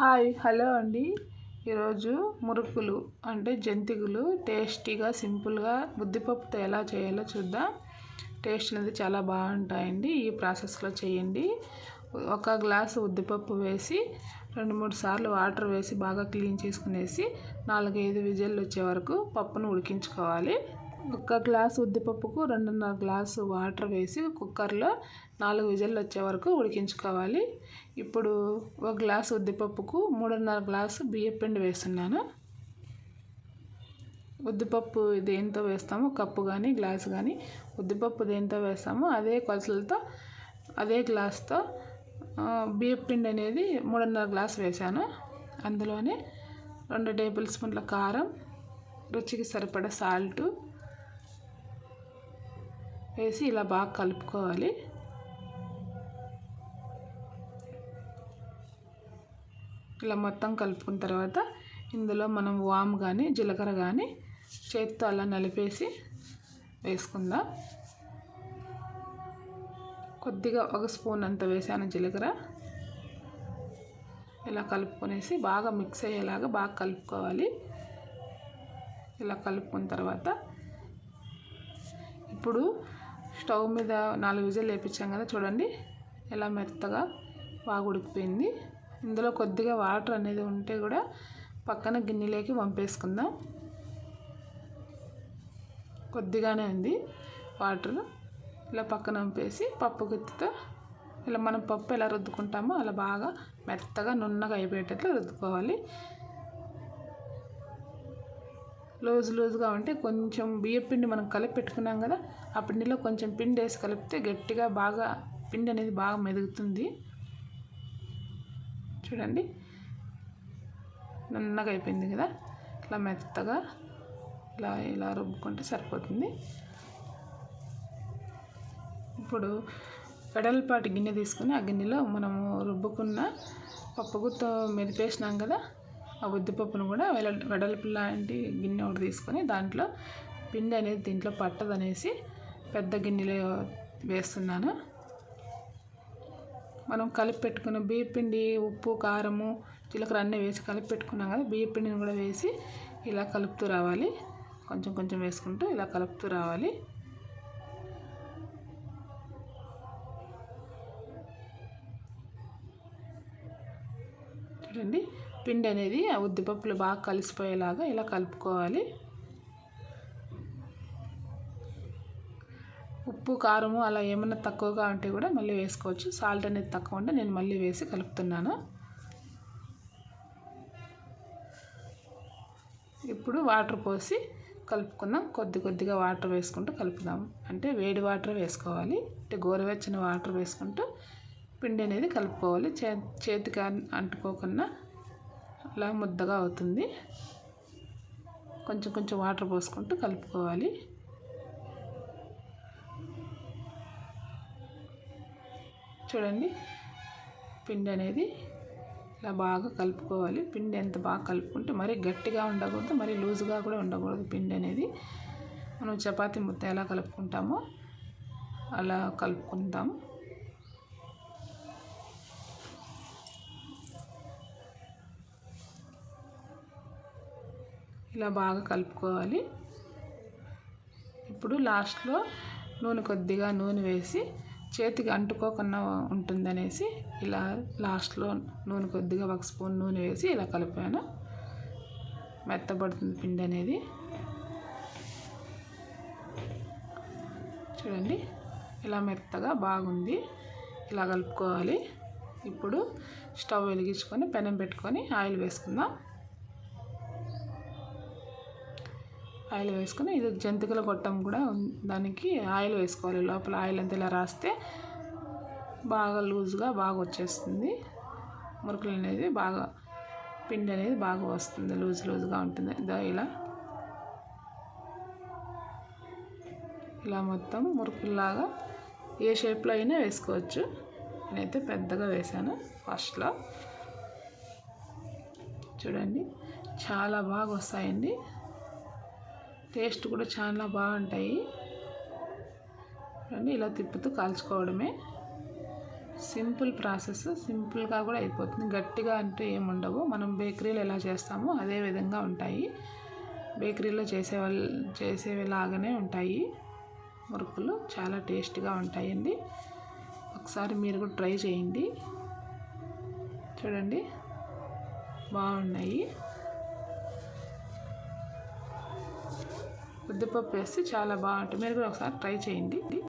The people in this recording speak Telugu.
హాయ్ హలో అండి. ఈరోజు మురుకులు అంటే జంతికలు టేస్టీగా సింపుల్గా ముద్దిపప్పుతో ఎలా చేయాలో చూద్దాం. టేస్ట్ అనేది చాలా బాగుంటాయండి. ఈ ప్రాసెస్లో చేయండి. ఒక గ్లాసు ఉద్దిపప్పు వేసి రెండు మూడు సార్లు వాటర్ వేసి బాగా క్లీన్ చేసుకునేసి నాలుగైదు విజిల్లు వచ్చే వరకు పప్పును ఉడికించుకోవాలి. ఒక గ్లాస్ ఉద్దిపప్పుకు రెండున్నర గ్లాసు వాటర్ వేసి కుక్కర్లో నాలుగు విజిల్లు వచ్చే వరకు ఉడికించుకోవాలి. ఇప్పుడు ఒక గ్లాస్ ఉద్దిపప్పుకు మూడున్నర గ్లాసు బియ్యపిండి వేస్తున్నాను. ఉద్దిపప్పు దేంతో వేస్తామో కప్పు కానీ గ్లాసు కానీ ఉద్దిపప్పు దేంతో వేస్తామో అదే కొలతలతో అదే గ్లాస్తో బియ్యపిండి అనేది మూడున్నర గ్లాస్ వేసాను అందులోనే రెండు టేబుల్ స్పూన్ల కారం రుచికి సరిపడా సాల్టు వేసి ఇలా బాగా కలుపుకోవాలి. ఇలా మొత్తం కలుపుకున్న తర్వాత ఇందులో మనం వామ్ కానీ జీలకర్ర కానీ చేతితో అలా నలిపేసి వేసుకుందాం. కొద్దిగా ఒక స్పూన్ అంత వేసాను జీలకర్ర. ఇలా కలుపుకొనేసి బాగా మిక్స్ అయ్యేలాగా బాగా కలుపుకోవాలి. ఇలా కలుపుకున్న తర్వాత ఇప్పుడు స్టవ్ మీద నాలుగు విజిల్ వేపించాం కదా చూడండి. ఎలా మెత్తగా బాగా ఉడికిపోయింది. ఇందులో కొద్దిగా వాటర్ అనేది ఉంటే కూడా పక్కన గిన్నెలోకి పంపేసుకుందాం కొద్దిగానే ఉంది వాటర్. ఇలా పక్కన వంపేసి పప్పు గుత్తితో ఇలా మనం పప్పు ఎలా రుద్దుకుంటామో అలా బాగా మెత్తగా నున్నగా అయిపోయేటట్లు రుద్దుకోవాలి. లూజ్ లూజ్గా ఉంటే కొంచెం బియ్య పిండి మనం కలిపి పెట్టుకున్నాం కదా ఆ పిండిలో కొంచెం పిండి వేసి కలిపితే గట్టిగా బాగా పిండి అనేది బాగా మెదుగుతుంది. చూడండి. నన్నగా అయిపోయింది కదా. ఇట్లా మెత్తగా ఇలా ఇలా రుబ్బుకుంటే సరిపోతుంది. ఇప్పుడు వెడల్పాటి గిన్నె తీసుకుని ఆ గిన్నెలో మనము రుబ్బుకున్న పప్పు గుత్త మెదిపేసినాం కదా ఆ ఉద్దిపప్పును కూడా వెడల్పు లాంటి గిన్నె ఒకటి తీసుకొని దాంట్లో పిండి అనేది దీంట్లో పట్టదనేసి పెద్ద గిన్నెలో వేస్తున్నాను. మనం కలిపి పెట్టుకున్న బియ్య పిండి ఉప్పు కారము జీలకర్ర అన్నీ వేసి కలిపి పెట్టుకున్నాం కదా బియ్య పిండిని కూడా వేసి ఇలా కలుపుతూ రావాలి. కొంచెం కొంచెం వేసుకుంటూ ఇలా కలుపుతూ రావాలి. చూడండి పిండి అనేది ఉద్దిపప్పులు బాగా కలిసిపోయేలాగా ఇలా కలుపుకోవాలి. ఉప్పు కారము అలా ఏమైనా తక్కువగా ఉంటే కూడా మళ్ళీ వేసుకోవచ్చు. సాల్ట్ అనేది తక్కువ ఉంటే నేను మళ్ళీ వేసి కలుపుతున్నాను. ఇప్పుడు వాటర్ పోసి కలుపుకుందాం. కొద్ది కొద్దిగా వాటర్ వేసుకుంటూ కలుపుదాం. అంటే వేడి వాటర్ వేసుకోవాలి. అంటే గోరువెచ్చని వాటర్ వేసుకుంటూ పిండి అనేది కలుపుకోవాలి. చే చేతికి అంటుకోకుండా అలా ముద్దగా అవుతుంది. కొంచెం కొంచెం వాటర్ పోసుకుంటూ కలుపుకోవాలి. చూడండి పిండి అనేది ఇలా బాగా కలుపుకోవాలి. పిండి ఎంత బాగా కలుపుకుంటే మరీ గట్టిగా ఉండకూడదు మరీ లూజుగా కూడా ఉండకూడదు పిండి అనేది. మనం చపాతీ ముద్ద ఎలా కలుపుకుంటామో అలా కలుపుకుంటాము. ఇలా బాగా కలుపుకోవాలి. ఇప్పుడు లాస్ట్లో నూనె కొద్దిగా నూనె వేసి చేతికి అంటుకోకుండా ఉంటుందనేసి ఇలా లాస్ట్లో నూనె కొద్దిగా ఒక స్పూన్ నూనె వేసి ఇలా కలిపాను. మెత్తబడుతుంది పిండి అనేది. చూడండి ఇలా మెత్తగా బాగుంది. ఇలా కలుపుకోవాలి. ఇప్పుడు స్టవ్ వెలిగించుకొని పెనం పెట్టుకొని ఆయిల్ వేసుకుందాం. ఆయిల్ వేసుకొని ఇది జంతికల గొట్టం కూడా దానికి ఆయిల్ వేసుకోవాలి. లోపల ఆయిల్ అంతా ఇలా రాస్తే బాగా లూజ్గా బాగా వచ్చేస్తుంది. మురుకులు అనేది బాగా పిండి అనేది బాగా వస్తుంది. లూజ్ లూజ్గా ఉంటుంది. ఇలా. ఇలా మొత్తం మురుకుల్లాగా ఏ షేప్లో అయినా వేసుకోవచ్చు. నేనైతే పెద్దగా వేసాను ఫస్ట్లో. చూడండి. చాలా బాగా వస్తాయండి. టేస్ట్ కూడా చాలా బాగుంటాయి. అండి ఇలా తిప్పుతూ కాల్చుకోవడమే. సింపుల్ ప్రాసెస్ సింపుల్గా కూడా అయిపోతుంది. గట్టిగా అంటూ ఏమి ఉండవు. మనం బేకరీలో ఎలా చేస్తామో అదే విధంగా ఉంటాయి. బేకరీలో చేసే చేసేలాగానే ఉంటాయి. మురుకులు చాలా టేస్ట్గా ఉంటాయండి. ఒకసారి మీరు కూడా ట్రై చేయండి. చూడండి. బాగున్నాయి. ఉద్దిపప్పు వేస్తే చాలా బాగుంటుంది. మీరు కూడా ఒకసారి ట్రై చేయండి.